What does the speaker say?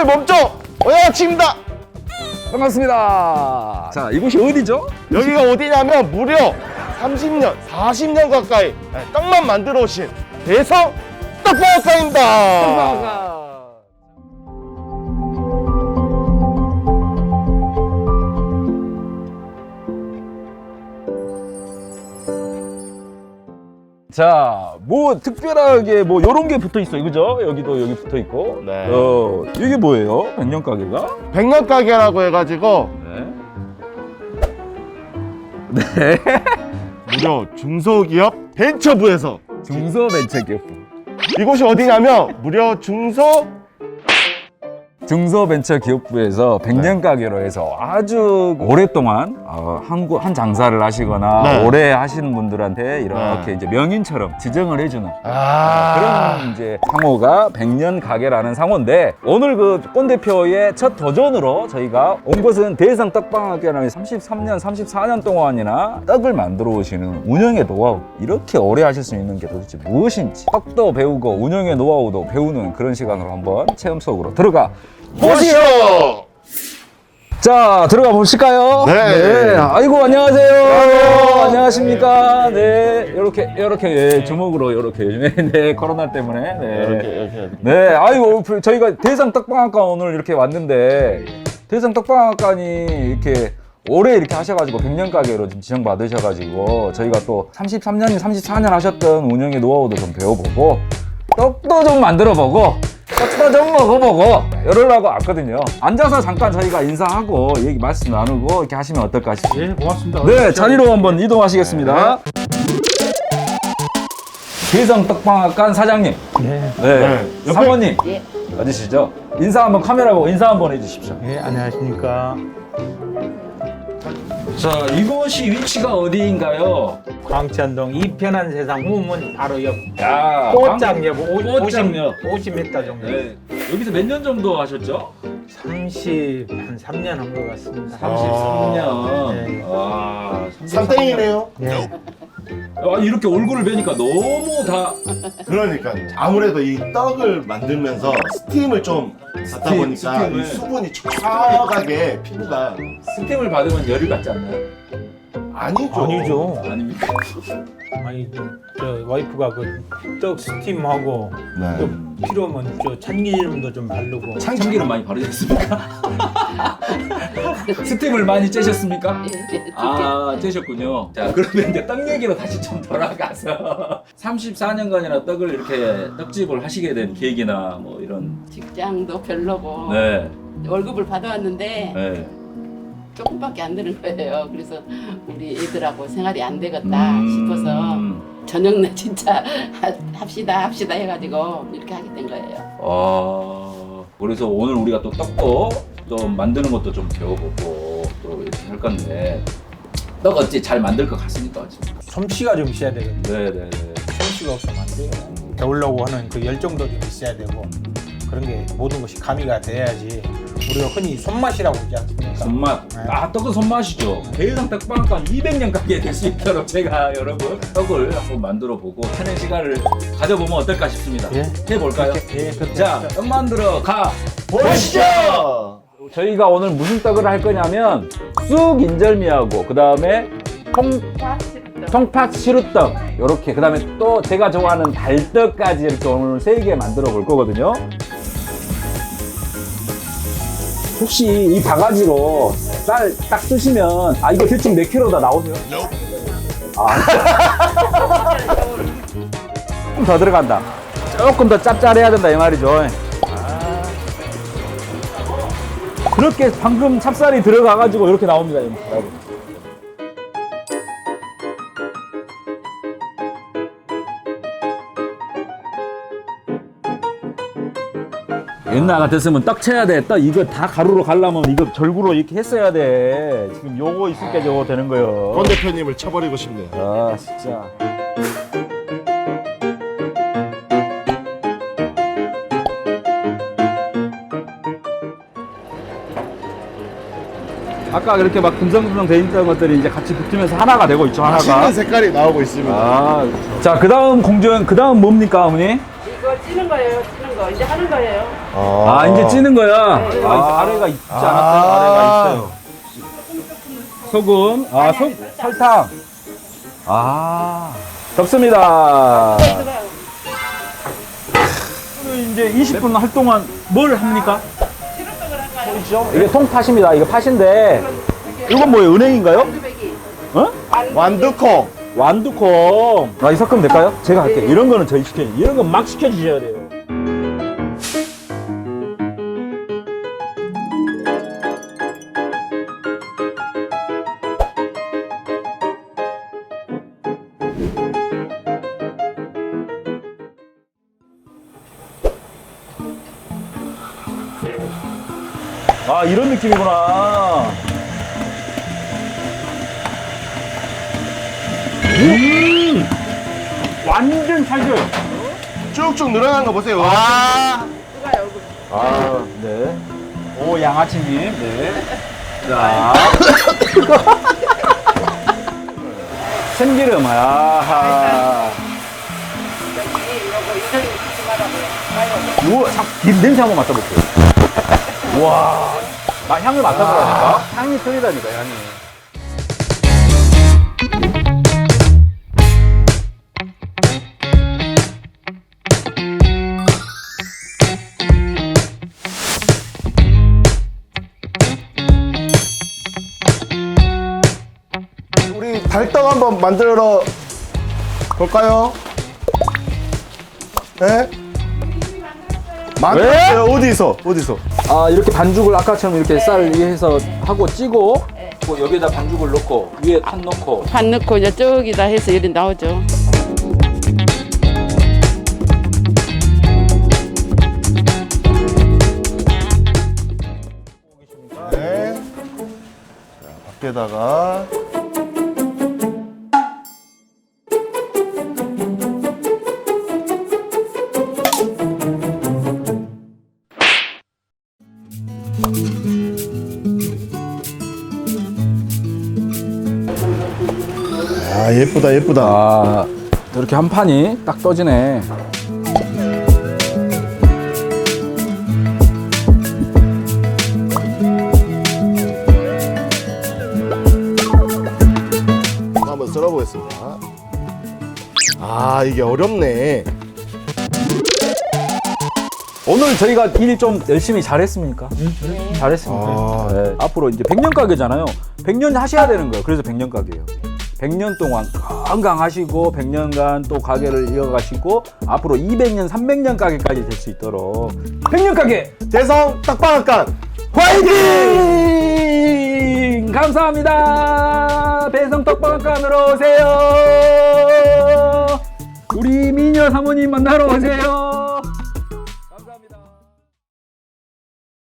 권 대표의 몸쪽 오야치입니다. 반갑습니다. 자, 이곳이 어디죠? 여기가 어디냐면 무려 30년, 40년 가까이 네, 떡만 만들어 오신 대성 떡방학과입니다. 자, 뭐 특별하게 뭐 요런 게 붙어 있어요. 그죠? 여기도 여기 붙어 있고. 네. 어, 이게 뭐예요? 백년 가게가? 백년 가게라고 해가지고 네. 네. 무려 중소기업 벤처부에서 중소벤처기업. 이곳이 어디냐면 무려 중소 중소벤처기업부에서 백년 가게로 해서 아주 오랫동안 어, 한, 구- 한 장사를 하시거나 네. 오래 하시는 분들한테 이렇게 네. 이제 명인처럼 지정을 해주는 아 그런 이제 상호가 백년 가게라는 상호인데 오늘 그 꼰 대표의 첫 도전으로 저희가 온 곳은 대상 떡방학교라는 33년, 34년 동안이나 떡을 만들어 오시는 운영의 노하우 이렇게 오래 하실 수 있는 게 도대체 무엇인지 떡도 배우고 운영의 노하우도 배우는 그런 시간으로 한번 체험 속으로 들어가 보시오. 자 들어가 보실까요? 네. 아이고 안녕하세요. 안녕하십니까? 네. 이렇게 이렇게 예, 주먹으로 이렇게 네, 네 코로나 때문에 네. 이렇게 네, 아이고 저희가 대상 떡방학과 오늘 이렇게 왔는데 대상 떡방학과니 이렇게 오래 이렇게 하셔가지고 100년 가게로 지금 지정 받으셔가지고 저희가 또 33년, 34년 하셨던 운영의 노하우도 좀 배워보고 떡도 좀 만들어보고 좀 먹어보고 이러려고 왔거든요. 앉아서 잠깐 저희가 인사하고 얘기 말씀 나누고 이렇게 하시면 어떨까 싶습니다. 예, 고맙습니다. 네, 자리로 한번 이동하시겠습니다. 대성 떡방학관 사장님, 네. 네, 옆에- 사모님 예. 맞으시죠? 인사 한번 카메라 보고 인사 한번 해주십시오. 예, 안녕하십니까. 자, 이곳이 위치가 어디인가요? 광천동 이편한 세상 후문 바로 옆 야, 꽃장역 꽃장역. 50, 50m 정도. 네. 여기서 몇 년 정도 하셨죠? 30, 한 3년 한 것 같습니다. 33년. 네. 와, 산땡이네요. 네. 아, 이렇게 얼굴을 뵈니까 너무 다 그러니까 아무래도 이 떡을 만들면서 스팀을 좀 받다 스팀, 보니까 스팀을. 이 수분이 촉촉하게 피부가 스팀을 받으면 열이 받지 않나요? 아니죠. 아니죠. 아닙니까? 아니, 저 와이프가 그 떡 스팀하고 또 네. 필요하면 저 참기름도 좀 바르고. 참기름 많이 바르셨습니까? 스팀을 많이 쬐셨습니까? 예. 아, 쬐셨군요. 자, 그러면 이제 떡 얘기로 다시 좀 돌아가서 34년간이나 떡을 이렇게 떡집을 하시게 된 계기나 뭐 이런 직장도 별로고 네, 월급을 받아왔는데 네. 조금밖에 안 되는 거예요. 그래서 우리 애들하고 생활이 안 되겠다 음. 싶어서 저녁 날 진짜 하- 합시다 합시다 해가지고 이렇게 하게 된 거예요. 아, 그래서 오늘 우리가 또 떡도 좀 만드는 것도 좀 배워보고 또 이렇게 할 건데 떡 어찌 잘 만들 것 같습니까? 지금? 솜씨가 좀 있어야 되거든요. 네, 네, 네. 솜씨가 없으면 안 돼요. 배우려고 하는 그 열정도 좀 있어야 되고 그런 게 모든 것이 가미가 돼야지 우리가 흔히 손맛이라고 하지 않습니까? 손맛. 네. 아, 떡은 손맛이죠. 대상 떡방학관 200년 가게 될 수 있도록 제가 여러분 떡을 한번 만들어 보고 하는 시간을 가져보면 어떨까 싶습니다. 예. 해볼까요? 예, 그렇게 자, 합시다. 떡 만들어 가! 보시죠. 저희가 오늘 무슨 떡을 할 거냐면 쑥 인절미하고 그 다음에 통, 통팥 시루떡 이렇게 그 다음에 또 제가 좋아하는 달떡까지 이렇게 오늘 세 개 만들어 볼 거거든요. 혹시 이 바가지로 쌀 딱 쓰시면 아 이거 대충 몇 킬로다 나오세요? 아. 조금 더 들어간다. 조금 더 짭짤해야 된다 이 말이죠. 그렇게 방금 찹쌀이 들어가가지고 이렇게 나옵니다, 여러분. 옛날 같았으면 떡 쳐야 돼. 떡 이거 다 가루로 갈라면 이거 절구로 이렇게 했어야 돼. 지금 요거 있을 게 저거 되는 거예요. 권 대표님을 쳐버리고 싶네요. 아, 진짜. 아까 그렇게 막 금성금성 돼 있던 것들이 이제 같이 붙으면서 하나가 되고 있죠, 하나가. 맛있는 색깔이 나오고 있습니다. 아, 자, 그 다음 공정, 그 다음 뭡니까, 어머니? 이거 찌는 거예요. 찌는 거 이제 하는 거예요. 아, 이제 찌는 거야. 아, 아래가 있지 않았어요? 아. 아래가 있어요. 소금, 아, 소, 설탕. 아, 덥습니다. 이제 20분 할 동안 뭘 합니까? 이게 통팥입니다. 이거 팥인데 이건 뭐예요? 은행인가요? 어? 완두콩. 완두콩. 아, 이 섞으면 될까요? 제가 할게요. 이런 거는 저희 시켜. 이런 건막 시켜주셔야 돼요. 아, 이런 느낌이구나. 음! 완전 찰져요. 쭉쭉 늘어난 거 보세요. 아. 아, 네. 오, 양아치님, 네. 자. 참기름, 아하. 우와, 자, 김 냄새 한번 맡아볼게요. 와, 나 향을 맡아보라니까? 향이 틀리다니까, 향이. 우리 달떡 한번 만들어 볼까요? 네? 만들었어요. 어디서? 어디서? 아, 이렇게 반죽을 아까처럼 이렇게 쌀 위에서 하고 찌고, 또 여기에다 반죽을 넣고, 위에 팥 넣고. 판 넣고 이제 저기다 해서 이리 나오죠. 네. 자, 밖에다가 예쁘다 예쁘다 아, 이렇게 한 판이 딱 떠지네. 한번 썰어보겠습니다 아 이게 어렵네 오늘 저희가 일 좀 열심히 잘했습니까? 잘했습니다. 아. 네. 앞으로 이제 100년 가게잖아요. 100년 하셔야 되는 거예요. 그래서 100년 가게예요. 100년 동안 건강하시고 100년간 또 가게를 이어가시고 앞으로 200년, 300년 가게까지 될 수 있도록 100년 가게 대성 딱방앗간 화이팅! 감사합니다. 배성 떡방앗간으로 오세요. 우리 미녀 사모님 만나러 오세요.